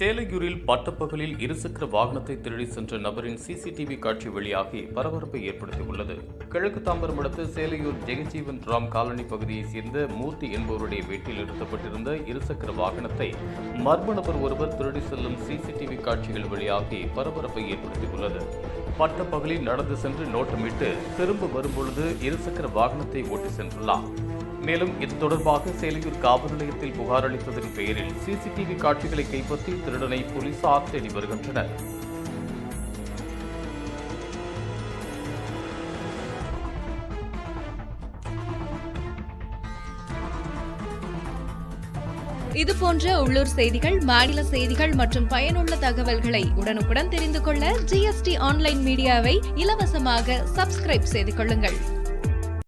சேலையூரில் பட்டப்பகலில் இருசக்கர வாகனத்தை திருடி சென்ற நபரின் சிசிடிவி காட்சி வெளியாகி பரபரப்பை ஏற்படுத்தியுள்ளது. கிழக்கு தாம்பரம் சேலையூர் ஜெகஜீவன் ராம் காலனி பகுதியைச் சேர்ந்த மூர்த்தி என்பவருடைய வீட்டில் நிறுத்தப்பட்டிருந்த இருசக்கர வாகனத்தை மர்ம நபர் ஒருவர் திருடி செல்லும் சிசிடிவி காட்சிகள் வெளியாகி பரபரப்பை ஏற்படுத்தியுள்ளது. பட்டப்பகலில் நடந்து சென்று நோட்டமிட்டு திரும்ப வரும்பொழுது இருசக்கர வாகனத்தை ஓட்டி சென்றுள்ளார். மேலும் இது தொடர்பாக சேலையூர் காவல் நிலையத்தில் புகார் அளித்ததன் பெயரில் சிசிடிவி காட்சிகளை கைப்பற்றி திருடனை போலீசார் தேடி வருகின்றனர். இது போன்ற உள்ளூர் செய்திகள் மாநில செய்திகள் மற்றும் பயனுள்ள தகவல்களை உடனுக்குடன் தெரிந்து கொள்ள ஜிஎஸ்டி ஆன்லைன் மீடியாவை இலவசமாக சப்ஸ்கிரைப் செய்து கொள்ளுங்கள்.